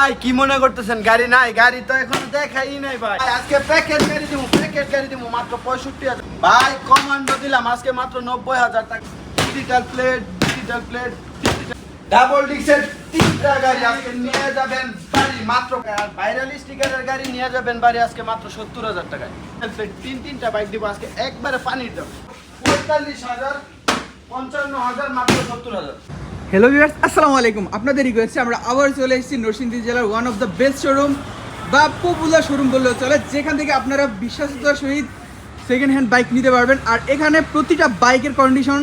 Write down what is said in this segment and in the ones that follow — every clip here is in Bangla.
ভাই, কি মনে করতেছেন? গাড়ি নাই, গাড়ি তো এখন দেখাই নাই ভাই। আজকে প্যাকেট গাড়ি দিব প্যাকেট গাড়ি দিব মাত্র পঁয়ষট্টি হাজার। ভাই কমান্ডো দিলাম, আজকে মাত্র নব্বই হাজার টাকা। Digital plate digital plate double ডিক্সের তিনটা গাড়ি আজকে নিয়ে যাবেন বাড়ি, মাত্র ভাইরাল স্টিকারের গাড়ি নিয়ে যাবেন বাড়ি আজকে মাত্র সত্তর হাজার টাকায় তিন, তিনটা বাইক দিব আজকে, একবারে পানির দাম পঁয়তাল্লিশ হাজার, পঞ্চান্ন হাজার, মাত্র সত্তর হাজার। হ্যালো ভিউয়ার্স আসসালামু আলাইকুম আপনাদের রিকোয়েস্টে আমরা আবার চলে এসেছি নরসিংদী জেলার one of the best showroom বা পপুলার শোরুম বললেও চলে। যেখান থেকে আপনারা বিশ্বাসতার সহিত সেকেন্ড হ্যান্ড বাইক নিতে পারবেন। আর এখানে প্রতিটা বাইকের কন্ডিশন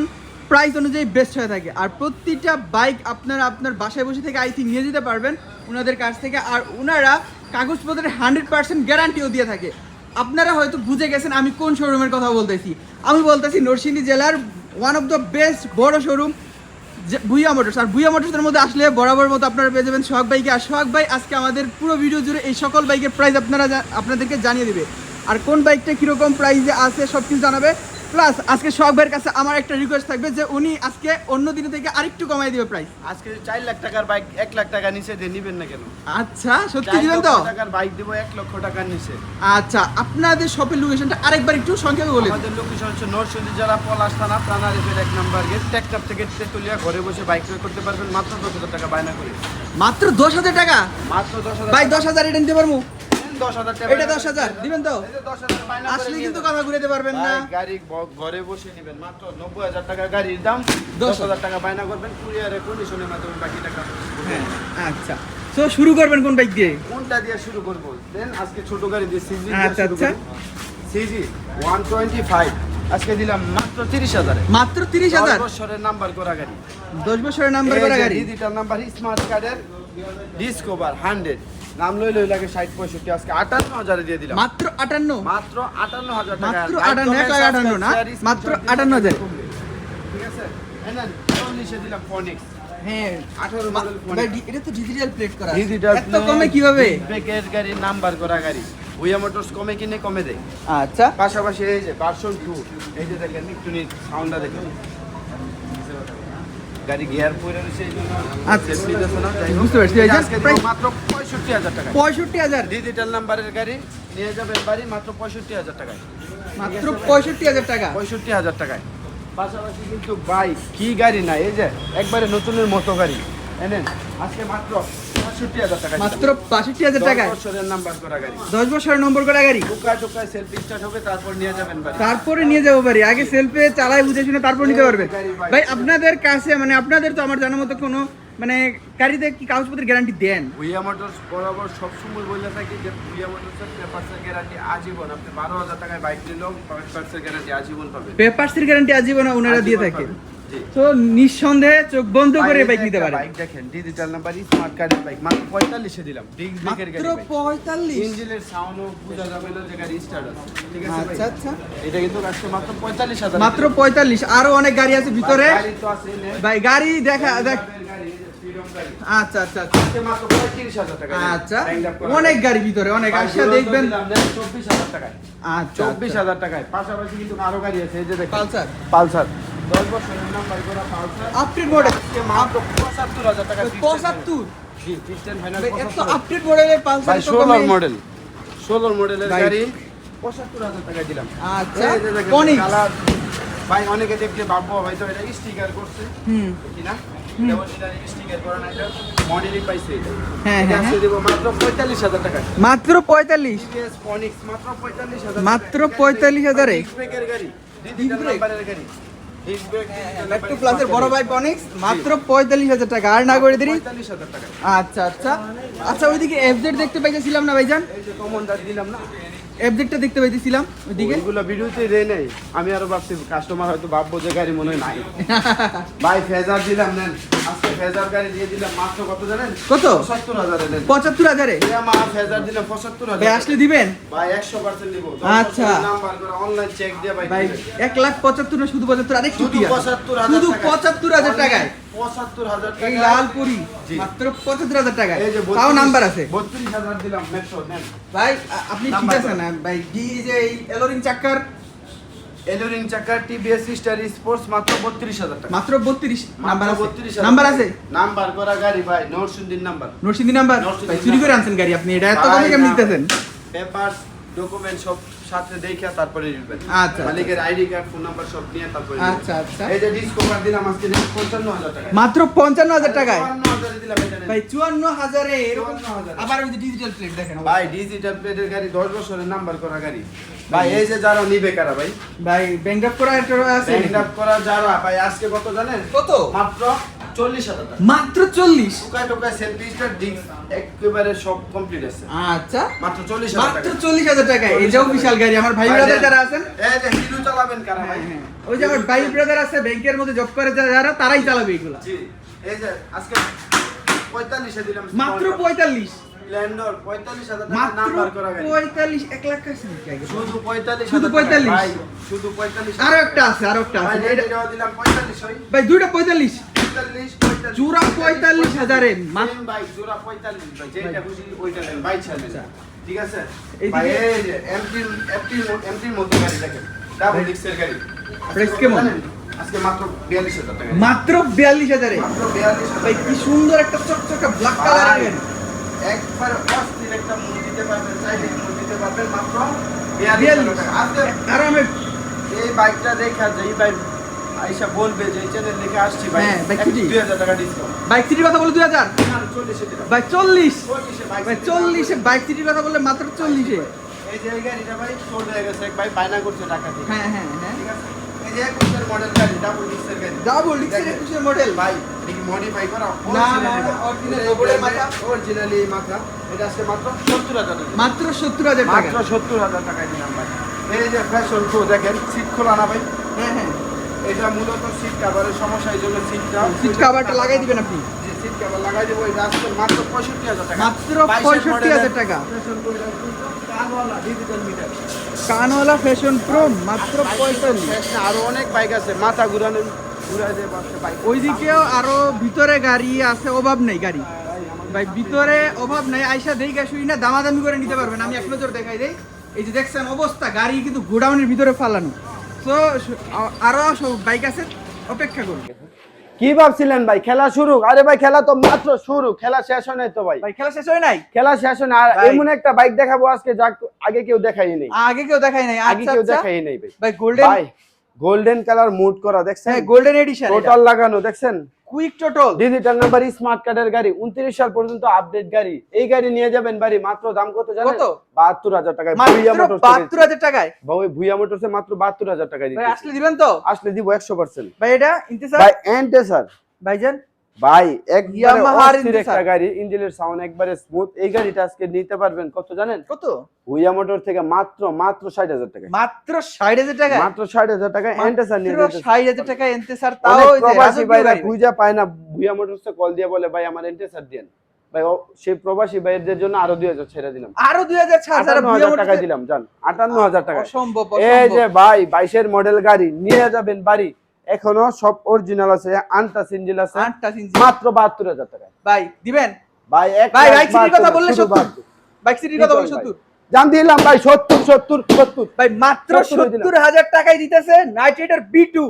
প্রাইস অনুযায়ী বেস্ট হয়ে থাকে। আর প্রতিটা বাইক আপনারা আপনার বাসায় বসে থেকে আই নিয়ে যেতে পারবেন ওনাদের কাছ থেকে। আর ওনারা কাগজপত্রের হান্ড্রেড পার্সেন্ট গ্যারান্টিও দিয়ে থাকে। আপনারা হয়তো বুঝে গেছেন আমি কোন শোরুমের কথা বলতেছি। আমি বলতেছি নরসিংদী জেলার ওয়ান অফ দ্য বেস্ট বড় শোরুম ভুইয়া মোটরস, আর ভুইয়া মোটরসের মধ্যে আসলে বরাবর মতো আপনারা পেয়ে যাবেন সোহাগ বাইকে আর সোহাগ ভাই আজকে আমাদের পুরো ভিডিও জুড়ে এই সকল বাইকের প্রাইস আপনারা আপনাদেরকে জানিয়ে দেবে। আর কোন বাইকটা কীরকম প্রাইসে আছে সব কিছু জানাবে। প্লাস আজকে সোহাগ ভাইয়ের কাছে আমার একটা রিকোয়েস্ট থাকবে যে উনি আজকে অন্য থেকে আরেকটু কমাই দিবে প্রাইস আজকে চার লাখ টাকার বাইক এক লাখ টাকা নিচে দিয়ে নিবেন না কেন? আচ্ছা সত্যি দিবেন তো? টাকার বাইক দিব এক লক্ষ টাকার নিচে। আচ্ছা আপনাদের শপের লোকেশনটা আরেকবার একটু সংক্ষেপে বলে। আমাদের লোকেশন হচ্ছে নরসিংদী জেলা পলাশ থানা প্রাণা রেফের এক নম্বর গেট। থেকে তেতুলিয়া ঘরে বসে বাইক ক্রয় করতে পারবেন। মাত্র দশ হাজার টাকা বায়না করে। মাত্র দশ হাজার টাকা? মাত্র দশ হাজার ভাই দশ হাজার এটা নিতে পারব? এটা দশ হাজার দিবেন তো? আসলে কিন্তু কথা ঘুরেতে পারবেন না। গাড়ি ঘরে বসে নেবেন মাত্র নব্বই হাজার টাকা গাড়ির দাম দশ হাজার। টাকা বায়না করবেন কুরিয়ারে কন্ডিশনের মাধ্যমে বাকি টাকা হ্যাঁ আচ্ছা। তো শুরু করবেন কোন বাইক দিয়ে? কোনটা দিয়ে শুরু করব? দেন আজকে ছোট গাড়ি দিয়ে সিজি আচ্ছা, আচ্ছা। সিজি ওয়ান টোয়েন্টি ফাইভ আজকে দিলাম মাত্র তিরিশ হাজারে। মাত্র তিরিশ হাজার? বছরের নাম্বার করা গাড়ি। দশ বছরের নাম্বার করা গাড়ি? ডিজিটাল নাম্বার স্মার্ট কার্ডের ডিসকভার হান্ড্রেড নাম লই লই লাগে ষাট পঁয়ষট্টি আজকে আটান্ন হাজারে দিয়ে দিলাম। মাত্র আটান্ন? মাত্র আটান্ন হাজার টাকা। মাত্র আর আটান্ন, বাইক এক লাখ আটান্ন না? মাত্র দিলে আটান্ন হাজার। কমবে। ঠিক আছে? এই নেন, চল্লিশে দিলাম ফনিক্স হ্যাঁ। আঠারো মা- model phone। ভাই, ডি- এটা তো ডিজিটাল প্লেট করা ডিজিটাল এত কমে কীভাবে? ব্রেকের গাড়ি নাম্বার করা গাড়ি। উইয়া মোটরস কমে কিনে কমে দেয়। আচ্ছা। পাশাপাশি এই যে ভার্সন টু এই যে দেখেন একটু সাউন্ডটা দেখেন। গাড়ি গিয়ার পরে রয়েছে এই জন্য আচ্ছা। safety না, যাই হোক। বুঝতে পারছি, এই আজকে দিব মাত্র পঁয়ষট্টি হাজার টাকা পঁয়ষট্টি হাজার? ডিজিটাল নাম্বারের গাড়ি নিয়ে যাবেন বাড়ি মাত্র পঁয়ষট্টি হাজার টাকায়। মাত্র পঁয়ষট্টি হাজার টাকা? পঁয়ষট্টি হাজার টাকায়। পাশাপাশি কিন্তু বাইক কি গাড়ি না এই যে একবারে নতুনের মতো গাড়ি। এনেন আজকে মাত্র মাত্র বাষট্টি হাজার টাকা বছরের নাম্বার করা গাড়ি। দশ বছরের নম্বর করা গাড়ি? টোকায় টোকায় সেলফি স্টার্ট হবে তারপর নিয়ে যাবেন তারপরে নিয়ে যাব পারি আগে সেলফে চালাই বুঝে শুনে তারপর নিতে পারবে। ভাই আপনাদের কাছে মানে আপনাদের তো আমার জানার মতো কোনো মানে গাড়িতে কি কাগজপত্রের গ্যারান্টি দেন? ভুইয়া মোটরস বরাবর সবসময় বলে থাকি যে ভুইয়া মোটরসের পেপারসের গ্যারান্টি আজীবন। আপনি বারো হাজার টাকায় বাইক নিলেও পেপারসের গ্যারান্টি আজীবন পাবেন। পেপারসের গ্যারান্টি আজীবন ওনারা দিয়ে থাকে। তো নিঃসন্দেহে চোখ বন্ধ করে বাইক নিতে পারে বাইক দেখেন ডিজিটাল নাম্বার স্মার্ট কার্ডের বাইক মাত্র পঁয়তাল্লিশে দিলাম মাত্র পঁয়তাল্লিশ? ইঞ্জিনের সাউন্ডও বোঝা যাবে না যে গাড়ি স্টার্ট আছে। ঠিক আছে আচ্ছা আচ্ছা। এটা কিন্তু মাত্র পঁয়তাল্লিশ হাজার। মাত্র পঁয়তাল্লিশ আরও অনেক গাড়ি আছে ভিতরে। গাড়ি তো আছে ভাই গাড়ি দেখা দেখ। আচ্ছা আচ্ছা আচ্ছা। আচ্ছা অনেক গাড়ি। গাড়ি ভিতরে অনেক। আসা দেখবেন। চব্বিশ হাজার টাকায়। আচ্ছা চব্বিশ হাজার টাকায়। পাশাপাশি কিন্তু আরও গাড়ি আছে এই যে পালসার। পালসার। আপডেট মডেল মাত্র পঁচাত্তর হাজার টাকা পঁচাত্তর? জি ফিক্সড ফাইনাল এত আপডেট মডেলের পালসার ষোলোর মডেল ষোলোর মডেলের গাড়ি পঁচাত্তর হাজার টাকায় দিলাম। আচ্ছা এই যে দেখেন, অনেক কালার। ভাই অনেকে দেখলে ভাববো ভাই তো এটা স্টিকার করছে। হুম। কি না? স্টিকার করা না এটা মডেলই পাইছে এটা। এটা আজকে দেবো মাত্র পঁয়তাল্লিশ হাজার টাকা। মাত্র পঁয়তাল্লিশ? টিভিএস ফনিক্স মাত্র হাজার মাত্র 45,000 এ? ডিস্ক ব্রেকের গাড়ি। একটু প্লাসের বড় ভাই পনিক্স মাত্র পঁয়তাল্লিশ হাজার টাকা। আর না করে দিলি আচ্ছা আচ্ছা। আচ্ছা ওইদিকে এফজেড দেখতে পাইছিলাম না ভাইজান? এই যে কমনটা দিলাম না। এফজেডটা দেখতে পাইতেছিলাম ওইদিকে। ওইগুলো ভিডিওতে দেয় নাই। আমি আরও ভাবছি কাস্টমার হয়তো ভাববো যে গাড়ি মনে হয় নাই। ভাই ফেজার দিলাম নেন। আজকে ফেজার গাড়ি দিয়ে দিলাম মাত্র কত জানেন? কত? পঁচাত্তর হাজারে নেন। পঁচাত্তর হাজারে? মা ফেজার দিলাম পঁচাত্তর ভাই আসলে দিবেন? ভাই একশো পার্সেন্ট দিব। আচ্ছা। নাম্বার করে অনলাইন চেক দিয়ে ভাই ভাই দিবেন। এক লাখ পঁচাত্তর না শুধু পঁচাত্তর আরেক শুধু চুটি পঁচাত্তর হাজার শুধু টাকায়। পঁচাত্তর হাজার টাকায়। পঁচাত্তর হাজার এই লালপুরি মাত্র পঁচাত্তর হাজার টাকায় তাও নাম্বার আছে। বত্রিশ হাজার দিলাম ভাই আপনি ঠিক আছে না? ভাই ডি যে এই এলোরিং চাক্কার এলুরিং চাকা টিভিএস স্টার স্পোর্টস মাত্র বত্রিশ হাজার টাকা। মাত্র বত্রিশ নাম্বার বত্রিশ নাম্বার আছে? নাম্বার করা গাড়ি ভাই নরসিংদীর নাম্বার। নরসিংদী নাম্বার? ভাই চুরি করে আনছেন গাড়ি আপনি। এটা এত কমে কেমন দিতেছেন পেপার ডকুমেন্ট সব সাথে দেখে তারপরে নিবেন। আচ্ছা, মালিকের আইডি কার্ড ফোন নাম্বার সব নিয়ে তারপরে আচ্ছা, আচ্ছা। এই যে ডিসকভার দিলাম আজকে পঞ্চান্ন হাজার টাকা মাত্র পঞ্চান্ন হাজার টাকায়? চুয়ান্ন হাজারে দিলাম এটা ভাই চুয়ান্ন হাজারে এরকম আবার ওই ডিজিটাল প্লেট দেখেন। ভাই ডিজিটাল প্লেটের গাড়ি দশ বছরের নাম্বার করা গাড়ি। ভাই এই যে যারা নিবে কারা ভাই? ভাই ব্যাংক করা আছে ব্যাংক করা যারা। ভাই আজকে কত জানেন? কত? মাত্র চল্লিশ হাজার মাত্র চল্লিশ? টোকায় টোকায় সেলফি ডিস্ক একেবারে সব কমপ্লিট আছে। আচ্ছা। মাত্র চল্লিশ মাত্র চল্লিশ হাজার টাকা। এই যাও বিশাল গাড়ি। আমার ভাই ব্রাদার যারা আছেন। হিরো চালাবেন কারা ভাই? হ্যাঁ, হ্যাঁ। ওই যে আমার ভাই ব্রাদার আছে ব্যাংকের মধ্যে জব করে যারা যারা তারাই চালাবে এগুলা। জি। এই যে আজকে পঁয়তাল্লিশে দিলাম মাত্র পঁয়তাল্লিশ। স্প্লেন্ডর পঁয়তাল্লিশ হাজার টাকা মাত্র নাম্বার করা গাড়ি। পঁয়তাল্লিশ এক লাখ কাছে শুধু পঁয়তাল্লিশ শুধু 45? ভাই, শুধু পঁয়তাল্লিশ আরও একটা আছে আরও একটা ভাই আছে এটা- দিলাম ভাই দুইটা পঁয়তাল্লিশ পঁয়তাল্লিশ পঁয়তাল্লিশ। জোড়া পঁয়তাল্লিশ হাজারে মাত্র ভাই জোড়া পঁয়তাল্লিশ ভাই যেটা খুশি ওইটা নেন। বাইক ছাড়বেন আচ্ছা। ঠিক আছে? ভাই এই যে এমটি এমটি এমটির মতো গাড়ি দেখেন। ডাবল ডিক্সের গাড়ি। Price কেমন? আজকে মাত্র বিয়াল্লিশ হাজার টাকা। মাত্র বিয়াল্লিশ হাজারে? মাত্র বিয়াল্লিশ ভাই কি সুন্দর একটা চকচকা ব্ল্যাক কালারের একবার অস্থির একটা মুখ দিতে পারবেন চাইলে মুখ দিতে পারবেন মাত্র হাজার টাকা। আজকে আর এই বাইকটা দেখা যে এই বাইক আইসা বলবে যে চ্যানেল দেখে আসছি ভাই। হ্যাঁ, বাইক এক- কি? দুই হাজার টাকা ডিসকাউন্ট বাইক সিটির কথা বলে দুই হাজার? চল্লিশে দিলাম। ভাই চল্লিশ। চল্লিশে বাইক ভাই চল্লিশে বাইক সিটির কথা বললে মাত্র চল্লিশে। এই যে এই গাড়িটা ভাই সোল্ড হয়ে গেছে এক ভাই বায়না করছে টাকা দিয়ে হ্যাঁ হ্যাঁ হ্যাঁ। ঠিক আছে? এই যে একুশের মডেল গাড়ি ডাবল ডিক্সের গাড়ি। ডাবল ডিক্সের একুশের মডেল ভাই দেখি মডিফাই করা না, না, না, মাথা। অরিজিনালি মাথা। এটা আজকে মাত্র সত্তর হাজার টাকা। মাত্র টাকা। মাত্র টাকায় দিলাম ভাই। এই যে ফ্যাশন প্রো দেখেন সিট খোলা না ভাই। এটা মূলত সিট কাভারের সমস্যা এই জন্য সিটটা সিট কাভারটা লাগাই দিবেন আপনি? যে সিট কাভার লাগাই দেবো। এটা আজকে মাত্র পঁয়ষট্টি হাজার টাকা। মাত্র 22 65,000 টাকা। কানওয়ালা ফ্যাশন প্রো মাত্র পঁয়তাল্লিশ। আরও অনেক বাইক আছে। মাথা ঘুরানো ওইদিকেও আরও ভিতরে গাড়ি আছে অভাব নেই গাড়ি। ভাই ভিতরে অভাব নাই। আইসা দেখে শুই না দামাদামি করে নিতে পারবেন। আমি এক নজর দেখাই দেই। এই যে দেখছেন অবস্থা গাড়ি কিন্তু গোডাউনের ভিতরে ফালানো। আরও সব বাইক আছে অপেক্ষা করুন। কি ভাবছিলেন ভাই? খেলা শুরু আরে ভাই খেলা তো মাত্র শুরু। খেলা শেষ হয় নাই তো ভাই? ভাই খেলা শেষ হয় নাই? খেলা শেষ হয় না আর এমন একটা বাইক দেখাবো আজকে যা আগে কেউ দেখাই নাই। আগে কেউ দেখাই নাই। আগে আচ্ছা কেউ আচ্ছা। দেখাই নাই ভাই। ভাই গোল্ডেন ভাই গোল্ডেন কালার মুড করা দেখছেন? হ্যাঁ গোল্ডেন এডিশন টোটাল লাগানো দেখছেন? Quick total digital number smart কার্ডের গাড়ি উনত্রিশ সাল পর্যন্ত আপডেট গাড়ি। এই গাড়ি নিয়ে যাবেন বাড়ি মাত্র দাম কত জানেন? কত? বাহাত্তর হাজার টাকায়। ভুইয়া মোটর মোটরস বাহাত্তর হাজার টাকায়? ভাই ভুইয়া মোটরসে মাত্র বাহাত্তর হাজার টাকায় ভাই আসলে দিবেন তো? আসলে দিব একশো পার্সেন্ট ভাই এটা ইন্তেসার ভাই এন্টেসার ভাইজান? ভাই একটা গাড়ি ইঞ্জিনের সাউন্ড একবারে স্মুথ এই গাড়িটা আজকে নিতে পারবেন কত জানেন? কত? ভুইয়া মোটর থেকে মাত্র মাত্র ষাট হাজার টাকা। মাত্র ষাট হাজার টাকা? মাত্র ষাট হাজার টাকা এন্টে স্যার নিয়ে ষাট হাজার টাকা এনতে স্যার তাও প্রবাসী ভাইরা। খুঁজে পায় না। ভুইয়া মোটরসে কল দিয়ে বলে ভাই আমার এন্টে স্যার দেন। ভাই ও- সেই প্রবাসী ভাইদের জন্য আরও দুই হাজার ছেড়ে দিলাম। আরও দুই হাজার টাকা দিলাম জান। আটান্ন হাজার টাকা অসম্ভব এই যে ভাই বাইশের মডেল গাড়ি নিয়ে যাবেন বাড়ি। এখনও সব অরিজিনাল আছে আনটা সিঞ্জিল আছে আটটা সিনজি। মাত্র বাহাত্তর হাজার টাকা ভাই দিবেন? ভাই এক ভাই বাইক সিটির কথা বললে শুধু সত্তর। 72 বাইক সিটির কথা বললে ভাই? সত্তর? জান দিলাম ভাই সত্তর সত্তর সত্তর। ভাই মাত্র সত্তর দিলাম। সত্তর হাজার টাকায় দিতেছে নাইট রাইডার বি টু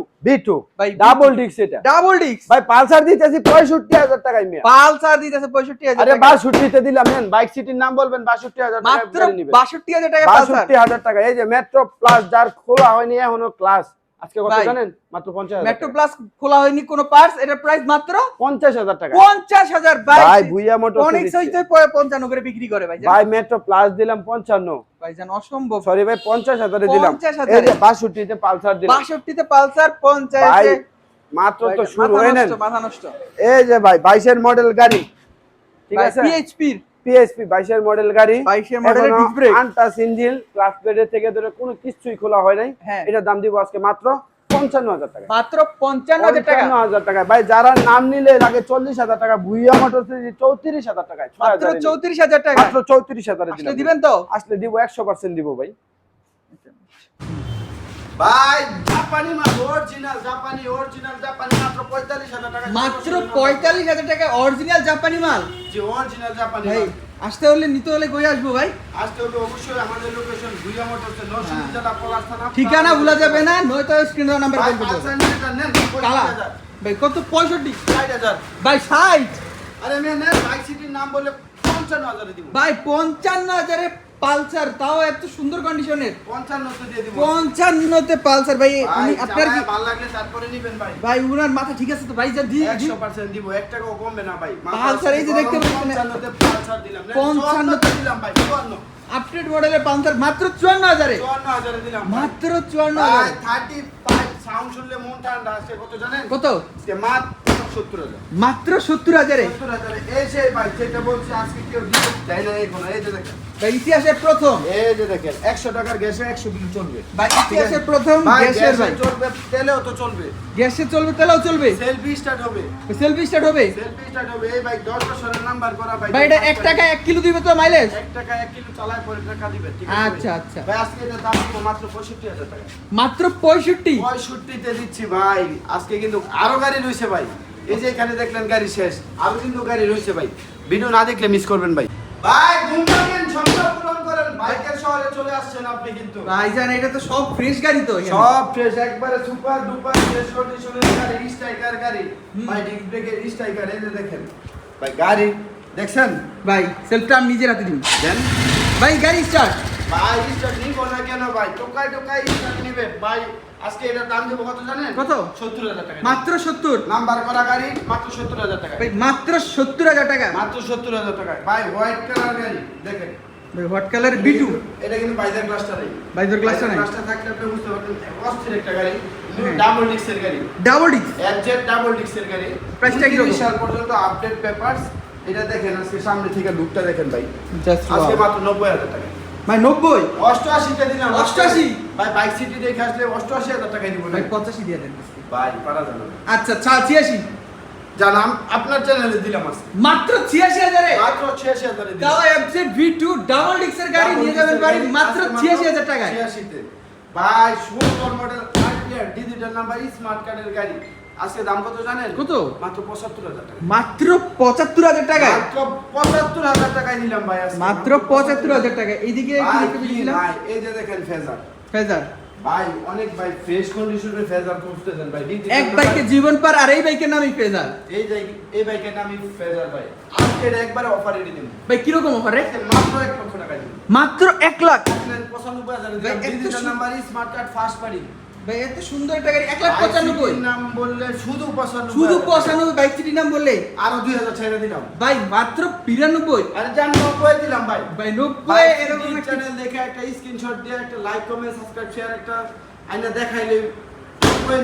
ভাই, ডাবল ডিক্স এটা। ডাবল ডিস্ক ভাই পালসার দিতেছি পঁয়ষট্টি হাজার টাকায় মেয়ে। পালসার দিতেছে পঁয়ষট্টি হাজার আরে টাকা বাষট্টিতে দিলাম নেন। বাইক সিটির নাম বলবেন বাষট্টি হাজার টাকা মাত্র গাড়ি নিবেন। বাষট্টি হাজার টাকা পালসার। বাষট্টি হাজার টাকা এই যে মেট্রো প্লাস যার খোলা হয়নি এখনও ক্লাস আজকে কত জানেন? মাত্র পঞ্চাশ হাজার মেট্রো প্লাস খোলা হয়নি কোনো পার্টস এটার প্রাইস মাত্র পঞ্চাশ হাজার টাকা। পঞ্চাশ হাজার ভাই ভুইয়া মোটর অনেক সহিত পঞ্চান্ন করে বিক্রি করে ভাই ভাই মেট্রো প্লাস দিলাম পঞ্চান্ন। ভাইজান অসম্ভব। সরি ভাই পঞ্চাশ হাজারে দিলাম। 50,000 এই যে বাষট্টিতে পালসার দিলাম। বাষট্টিতে পালসার ভাই পঞ্চায়েতে মাত্র তো শুরু হয় মাথা নষ্ট। এই যে ভাই বাইশের মডেল গাড়ি। ঠিক আছে? পিএসপি বাইশের মডেল গাড়ি 22 এর মডেলের brake। ইঞ্জিন ক্লাস প্লেটের থেকে ধরে কোনো কিছুই খোলা হয় নাই। হ্যাঁ। এটার দাম দিব আজকে মাত্র পঞ্চান্ন হাজার টাকা। মাত্র পঞ্চান্ন হাজার টাকা। হাজার টাকা। ভাই যারা নাম নিলে লাগে চল্লিশ হাজার টাকা ভুইয়া মোটর চৌত্রিশ হাজার টাকায় মাত্র চৌত্রিশ হাজার টাকা। মাত্র চৌত্রিশ হাজারে দিবেন তো? আসলে দিব একশো পার্সেন্ট দিব ভাই। ভাই। জাপানি মাল অরিজিনাল জাপানি অরিজিনাল জাপানি মাত্র পঁয়তাল্লিশ হাজার টাকা। মাত্র পঁয়তাল্লিশ হাজার টাকা অরিজিনাল জাপানি মাল? জি অরিজিনাল জাপানি ভাই আসতে হলে নিতে হলে কই আসব ভাই? আসতে হবে অবশ্যই আমাদের লোকেশন ভুইয়া মোটরসে নরসিংদী জেলা পলাশ থানা হ্যাঁ। ঠিকানা ভুলা যাবে না নয়তো স্ক্রিন নাম্বার কল করতে ভাই কত? পঁয়ষট্টি। ষাট হাজার। ভাই ষাট। আরে মেয়ে নেন বাইক সিটির নাম বলে পঞ্চান্ন হাজারে দিব। ভাই পঞ্চান্ন হাজারে পালসার তাও এত সুন্দর কন্ডিশনের পঞ্চান্নতে পালসার। ভাই উনি আপনার কি ভালো লাগলে তারপরে নিবেন ভাই। ভাই উনার মাথা ঠিক আছে তো? ভাই যা দি দি- একশো পার্সেন্ট দিব এক টাকাও কমবে না ভাই। পালসার এই যে দেখতে পাচ্ছেন। পঞ্চান্নতে পালসার দিলাম। নেন, পঞ্চান্নতে- চুয়ান্নতে দিলাম ভাই চুয়ান্ন। আপডেট মডেলের পালসার মাত্র চুয়ান্ন হাজারে। চুয়ান্ন হাজারে দিলাম মাত্র চুয়ান্ন ভাই হাজারে। থার্টি ফাইভ সাউন্ড শুনলে মন ঠান্ডা আসছে কত জানেন? কত? মাত্র সত্তর হাজার। মাত্র সত্তর হাজারে। এই সেই ভাই যেটা বলছি আজকে কেউ দিতে দেয় না এই যে দেখেন। ভাই ইতিহাসের প্রথম। এই যে দেখেন একশো টাকার গ্যাসে একশো কিলো চলবে। ভাই ইতিহাসের প্রথম গ্যাসের ভাই। চলবে তেলেও তো চলবে। গ্যাসে চলবে তেলেও চলবে? সেলফি স্টার্ট হবে। সেলফি স্টার্ট হবে? সেলফি স্টার্ট হবে। এই বাইক দশ বছরের নাম্বার করা ভাই। ভাই এটা এক টাকা কিলো দিবে তো মাইলেজ টাকা কিলো চালায় পরে টাকা দিবে ঠিক আছে? আচ্ছা, আচ্ছা। ভাই আজকে এটা দাম দিব মাত্র পঁয়ষট্টি হাজার টাকা। মাত্র পঁয়ষট্টি? পঁয়ষট্টিতে দিচ্ছি ভাই। আজকে কিন্তু আরও গাড়ি রয়েছে ভাই। এই যে এখানে দেখলেন গাড়ি শেষ আরও কিন্তু গাড়ি রয়েছে ভাই। ভিডিও না দেখলে মিস করবেন ভাই। ভাই ভাঙেন পূরণ করেন। বাইকের শহরে চলে আসছেন আপনি কিন্তু। ভাইজান এটা তো সব ফ্রেশ গাড়ি তো সব ফ্রেশ একবারে সুপার ডুপার ফ্রেশ কন্ডিশনের গাড়ি স্ট্রাইকার গাড়ি। ভাই ডিস্ক ব্রেকের স্ট্রাইকার এই যে দেখেন। ভাই গাড়ি দেখছেন? ভাই সেলফটা আমি নিজের হাতে দিন দেন। ভাই গাড়ি স্টার্ট ভাই স্টার্ট নিব না কেন ভাই? টোকাই টোকাই স্টার্ট নিবে ভাই আজকে এটার দাম দেবো কত জানেন? কত? সত্তর হাজার টাকা। মাত্র সত্তর? নাম্বার করা গাড়ি মাত্র সত্তর হাজার টাকা। মাত্র সত্তর হাজার টাকা? মাত্র সত্তর হাজার টাকা ভাই হোয়াইট কালার গাড়ি দেখেন। ভাই কালার বিটু এটা কিন্তু বাইজার ক্লাসটা নেই বাইজার ক্লাসটা নাই। ক্লাসটা থাকলে আপনি বুঝতে অস্থির একটা গাড়ি। হ্যাঁ। ডাবল ডিক্সের গাড়ি। ডাবল ডিস্ক এফজেড ডাবল ডিক্সের গাড়ি। Price টা কীরকম? 29 পর্যন্ত আপডেট পেপারস এটা দেখেন আজকে সামনে থেকে লুকটা দেখেন ভাই। আজকে মাত্র নব্বই হাজার টাকা। ভাই নব্বই। অষ্টআশিতে দিলাম। 88? ভাই বাইক সিটি দেখে আসলে অষ্টআশি হাজার টাকায় দিব ভাই পঁচাশি দিয়ে দেন। ভাই পারা যাবে আচ্ছা ছা ছিয়াশি। জানাম আপনার চ্যানেলে দিলাম আজকে। মাত্র ছিয়াশি হাজারে? মাত্র ছিয়াশি হাজারে দিলাম। তাও এফজেড ভি টু ডাবল ডিস্কের গাড়ি নিয়ে যাবেন বাড়ি মাত্র ছিয়াশি হাজার টাকায়। ছিয়াশিতে। ভাই সুন্দর মডেল ডিজিটাল নাম্বার স্মার্ট কার্ডের গাড়ি। আজকে দাম কত জানেন? কত? মাত্র পঁচাত্তর হাজার টাকা। মাত্র পঁচাত্তর হাজার টাকায়? মাত্র পঁচাত্তর হাজার টাকায় নিলাম ভাই মাত্র পঁচাত্তর হাজার টাকা এইদিকে কি কি এই যে দেখেন ফেজার। ফেজার। ভাই অনেক ভাই ফ্রেশ কন্ডিশনের ফেজার খুঁজতেছেন ভাই। এক বাইকে জীবন পার আর এই বাইকের নামই ফেজার। এই এই বাইকের নামই ফেজার ভাই। আজকে একবারে অফারে দিন। ভাই কীরকম অফারে মাত্র এক লক্ষ টাকা মাত্র এক লাখ। পঁচানব্বই হাজার ভাই, এত digital number smart card first পারি ভাই এত সুন্দর একটা গাড়ি এক লাখ পঁচানব্বই। নাম বললে শুধু পঁচানব্বই শুধু পঁচানব্বই বাইক সিটির নাম বললে? আরও দুই হাজার ছেড়ে দিলাম। ভাই মাত্র বিরানব্বই। আরে জান নব্বই দিলাম ভাই। ভাই নব্বই এরকম একটা চ্যানেল দেখে একটা স্ক্রিনশট দিয়ে একটা লাইক কমেন্ট সাবস্ক্রাইব শেয়ার একটা আইনা দেখাইলে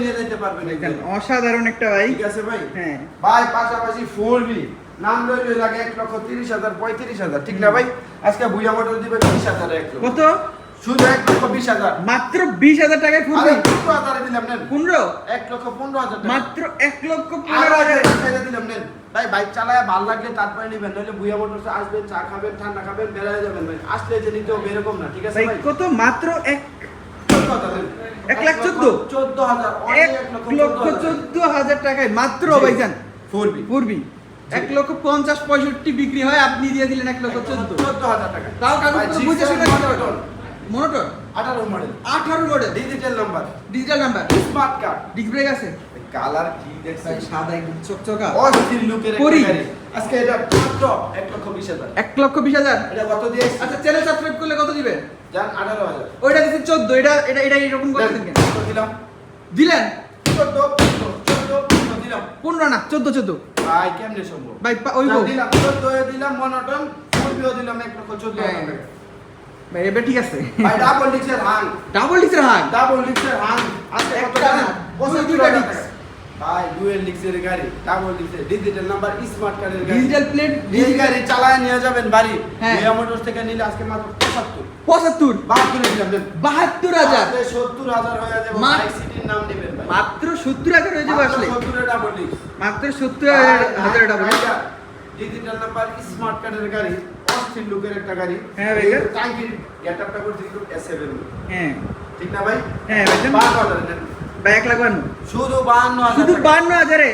নিয়ে যেতে পারবেন দেখেন, একদম। অসাধারণ একটা ঠিক আছে ভাই? হ্যাঁ। ভাই পাশাপাশি ফোর বি নাম লাগে এক লক্ষ তিরিশ হাজার পঁয়ত্রিশ হাজার ঠিক না ভাই? আজকে ভুইয়া মোটর দিবে বিশ হাজার এক কত? শুধু এক লক্ষ বিশ হাজার। মাত্র বিশ হাজার টাকায় আরে পনেরো হাজারে দিলাম নেন। পনেরো? এক লক্ষ পনেরো হাজার মাত্র এক লক্ষ পনেরো হাজার। দিলাম নেন। ভাই বাইক চালায় ভালো লাগলে তারপরে নিবেন নইলে ভুইয়া মোটরসে আসবেন চা খাবেন ঠান্ডা খাবেন বেড়ায় যাবেন ভাই। আসলে যে নিতে হবে এরকম না ঠিক আছে ভাই ভাই? কত? মাত্র এক চোদ্দ হাজার এক লাখ চোদ্দ? চোদ্দ হাজার এক লক্ষ চোদ্দ হাজার টাকায় মাত্র। ভাইজান। এক লক্ষ পঞ্চাশ পঁয়ষট্টি বিক্রি হয় আপনি দিয়ে দিলেন এক লক্ষ চোদ্দ। চোদ্দ হাজার টাকা। তাও কাগজ ভাই, পত্র G7 বুঝে শুনে মনোটর আঠারো মডেল আঠারো model digital number digital number smart card disc brake আছে? কালার কি দেখছেন? সাদা একদম চকচকা। অস্থির লুকের একটা পরি। গাড়ি। আজকে এটা মাত্র এক লক্ষ বিশ হাজার। এক লক্ষ বিশ হাজার? এটা কত দিয়ে আচ্ছা চ্যানেল সাবস্ক্রাইব করলে কত দিবেন? আঠারো হাজার। ওইটা দিচ্ছে চোদ্দ এটা এটা এটা এরকম করে দেন, কত দিলাম। দিলেন? চোদ্দ পনেরো, চোদ্দ পনেরো দিলাম। পনেরো না চোদ্দ চোদ্দ। ভাই কেমনে সম্ভব? ভাই ওই। দিলাম চোদ্দ দিলাম মনোটন ফুলবিও দিলাম এক লক্ষ চোদ্দ হাজার হ্যাঁ। এবার ঠিক আছে। ভাই double ডিক্সের Hang double double ডিক্সের Hang আজকে কত জানেন না, পঁচাত্তর দুইটা হাজার ভাই ডুয়েল ডিক্সের গাড়ি ডাবল ডিক্সের ডিজিটাল নাম্বার স্মার্ট কার্ডের গাড়ি। ডিজিটাল প্লেট এই গাড়ি চালায় নিয়ে যাবেন বাড়ি। হ্যাঁ। মিয়া মোটরস থেকে নিলে আজকে মাত্র পঁচাত্তর। পঁচাত্তর? বাহাত্তর দিলাম দেন বাহাত্তর হাজার? আজকে সত্তর হাজার হয়ে যাবে। বাইক সিটির নাম নেবেন ভাই। মাত্র সত্তর হাজার হয়ে যাবে আসলে। সত্তরের ডাবল ডিক্স মাত্র সত্তর হাজার ডাবল ডিজিটাল নাম্বার স্মার্ট কার্ডের গাড়ি। অস্থির লুকের একটা গাড়ি হ্যাঁ ভাইয়া। টাঙ্কির গেটআপটা করতে কিন্তু এস হ্যাঁ ঠিক না ভাই হ্যাঁ, হাজার দেন। ভাই এক লাখ বান্ন শুধু হাজার শুধু। বান্ন হাজারে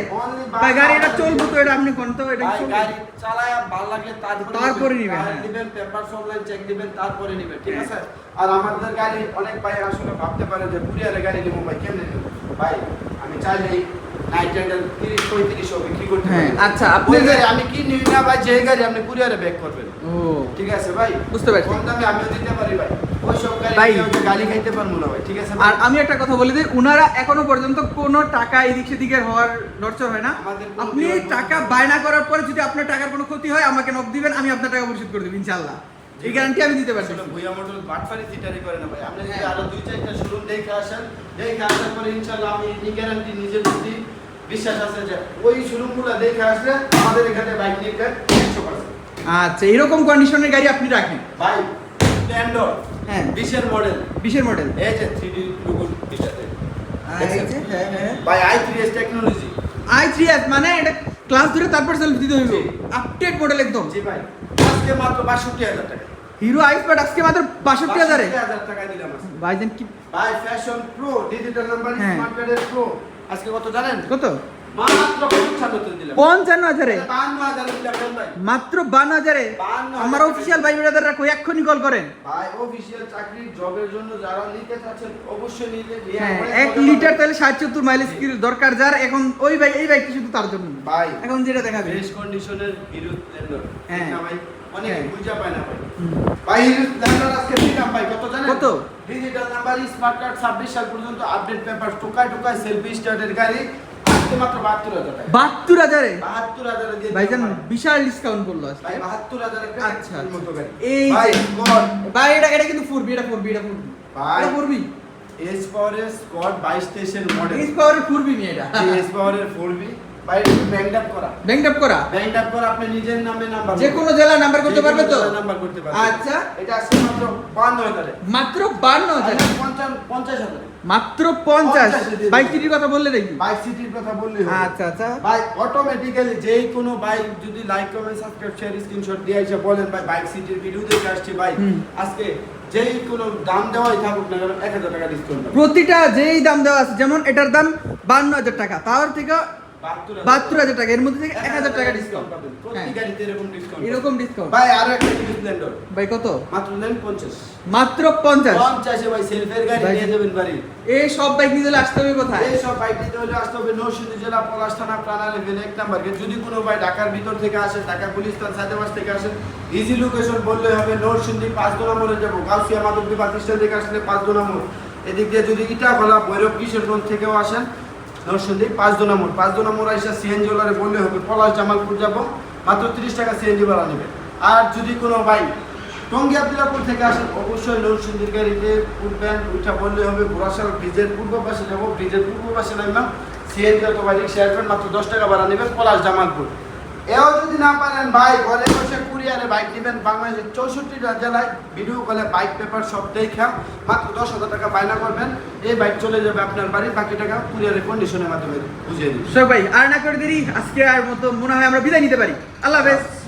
ভাই গাড়ি এটা 52,000 চলবো তো এটা আপনি কোন তো এটা ভাই? গাড়ি চালায়া ভালো লাগলে তারপরে নিবেন। নিবেন, হ্যাঁ। দিবেন পেপার অনলাইন চেক দিবেন তারপরে নিবেন ঠিক হ্যাঁ। আছে আর আমাদের গাড়ি অনেক ভাই আসলে ভাবতে পারে যে কুরিয়ারে গাড়ি নিবো ভাই কেমনে নিবো ভাই আমি চাইলেই হ্যাঁ, আচ্ছা, আপনি আমি কি নিবি না ভাই যে গাড়ি আপনি কুরিয়ারে ব্যাক করবেন। ও। ঠিক আছে ভাই? বুঝতে পারছি। কম দামে আমিও দিতে পারি ভাই। ওই সব গাড়ি ভাই। নিয়ে খাইতে পারব না ভাই ঠিক আছে আর আমি একটা কথা বলে দিই উনারা এখনও পর্যন্ত কোনো টাকা এদিক সেদিকে হওয়ার নড়চড় হয় না। আপনি টাকা বায়না করার পরে যদি আপনার টাকার কোনো ক্ষতি হয় আমাকে নক দিবেন আমি আপনার টাকা পরিশোধ করে দেব ইনশাআল্লাহ। এই গ্যারান্টি আমি দিতে পারছি। ভুইয়া মোটর বাটফারি সিটারি করে না ভাই। আপনি যদি হ্যাঁ। আরও দুই চারটা শোরুম দেখে আসেন দেখে আসার পরে ইনশাআল্লাহ আমি এই গ্যারান্টি নিজের প্রতি বিশ্বাস আছে যে ওই শোরুমগুলো দেখে আসলে আমাদের এখানে বাইক নিয়ে একশো পার্সেন্ট। আচ্ছা এরকম কন্ডিশনের গাড়ি আপনি রাখেন? ভাই স্প্লেন্ডর হ্যাঁ। বিশের মডেল বিশের মডেল এই যে থ্রি ডি হ্যাঁ ভাই I three S technology I three S মানে এটা ক্লাস ধরে তারপর সেলফি দিতে হইব। আপডেট মডেল একদম। জি ভাই আজকে মাত্র বাষট্টি হাজার টাকা। হিরো আইস বাট আজকে মাত্র বাষট্টি হাজারে? দিলাম আজকে। কি ভাই fashion pro digital number. Smart কার্ডের প্রো আজকে কত জানেন? কত? পঞ্চান্ন হাজারে? ভাই? মাত্র বান্ন হাজারে? আমার অফিসিয়াল ভাই ব্রাদাররা কই এক্ষুনি কল করেন। ভাই অফিসিয়াল চাকরির জবের জন্য যারা নিতে চাচ্ছেন অবশ্যই নিতে হ্যাঁ এক লিটার। তেলে ষাট সত্তর মাইলেজ দরকার যার এখন ওই বাইক এই বাইকটি শুধু তার জন্য। ভাই এখন যেটা দেখাবে ফ্রেশ কন্ডিশনের স্প্লেন্ডার হ্যাঁ। ভাই? অনেক। বুঝা পায় না ভাই। ভাই হিরো আজকে দিলাম ভাই কত জানেন? কত? ডিজিটাল নাম্বার স্মার্ট কার্ড 26 সাল পর্যন্ত আপডেট পেপার টোকায় টোকায় সেলফি স্টার্টের গাড়ি মাত্র 72000 টাকা। বাহাত্তর হাজারে? 72000 দিয়ে ভাইজান বিশাল ডিসকাউন্ট করল আজকে। ভাই 72000 টাকা আচ্ছা, এর এই ভাই ভাই এটা এটা কিন্তু ফোরবি এটা ফোরবি এটা ফোরবি ভাই। ফোরবি এস পাওয়ারের স্কট 22 23 এর মডেল এস পাওয়ারের ফোরবি নিয়ে এটা এস পাওয়ারের 4B ভাই ব্যাংক আপ করা। করা? আপনি নিজের নামে নাম্বার যে কোনো জেলায় নাম্বার করতে পারবে তো? নাম্বার করতে পারবে। আচ্ছা। এটা আজকে মাত্র 52000 মাত্র বান্ন হাজার? 50 50000 মাত্র পঞ্চাশ? 50 বাইক দিবো। কথা বললে বাইক সিটির কথা বললেই আচ্ছা আচ্ছা। ভাই অটোমেটিক্যালি যেই কোনো বাইক যদি like comment subscribe share screenshot দিয়ে এসে বলেন ভাই বাইক সিটির ভিডিও দেখে আসছি ভাই। আজকে যেই কোনো দাম দেওয়াই থাকুক না কেন এক হাজার টাকা ডিসকাউন্ট প্রতিটা যেই দাম দেওয়া আছে যেমন এটার দাম বান্ন হাজার টাকা। তার থেকে বাহাত্তর হাজার টাকা এর মধ্যে থেকে এক হাজার টাকা ডিসকাউন্ট পাবেন প্রতি হ্যাঁ। গাড়িতে এরকম ডিসকাউন্ট এরকম ডিসকাউন্ট ভাই আরও একটা জিনিস স্প্লেন্ডার ভাই কত? মাত্র নেন পঞ্চাশ। মাত্র পঞ্চাশ? পঞ্চাশে ভাই সেলফের গাড়ি নিয়ে যাবেন বাড়ি। এই সব বাইক নিয়ে চলে আসতে হবে কোথায়? এই সব বাইক হলে আসতে হবে নরসিংদী জেলা পলাশ থানা প্রাণা লেভেল এক নাম্বার গেট। যদি কোনো ভাই ঢাকার ভিতর থেকে আসে ঢাকা পুলিশ স্থান সাদেমাস থেকে আসেন ইজি লোকেশন বললে হবে নরসিংদী পাঁচ দোনা মোড়ে যাব। গাউসিয়া মাধবদী বাস স্ট্যান্ড থেকে আসলে পাঁচ দোনা মোড়। এদিক দিয়ে যদি ইটা খোলা ভৈরব কিশোরগঞ্জ থেকেও আসেন নরসিংদী পাঁচ দোনা মোড়। পাঁচ দোনা মোড় আইসা সিএনজি ওলারে বললে হবে, পলাশ, জামালপুর যাব, মাত্র তিরিশ টাকা সিএনজি ভাড়া নেবে। আর যদি কোনো ভাই টঙ্গি আবদুল্লাপুর থেকে আসেন, অবশ্যই নরসিংদীর গাড়িতে উঠবেন, উঠা বললে হবে, ঘোড়াশাল ব্রিজের পূর্ব পাশে যাব। ব্রিজের পূর্ব পাশে নামলাম সিএনজি অথবা রিক্সা আসবেন, মাত্র দশ টাকা ভাড়া নেবেন, পলাশ, জামালপুর। এও যদি না পারেন, ভাই, ঘরে বসে কুরিয়ারে বাইক নেবেন। বাংলাদেশের চৌষট্টিটা জেলায় ভিডিও কলে বাইক পেপার সব দেখা মাত্র দশ হাজার টাকা বায়না করবেন। এই বাইক চলে যাবে আপনার বাড়ি বাকি টাকা কুরিয়ারের কন্ডিশনের মাধ্যমে বুঝিয়ে দিন সব ভাই আর না করে দেরি, আজকে আর মতো মনে হয় আমরা বিদায় নিতে পারি। আল্লাহ হাফেজ।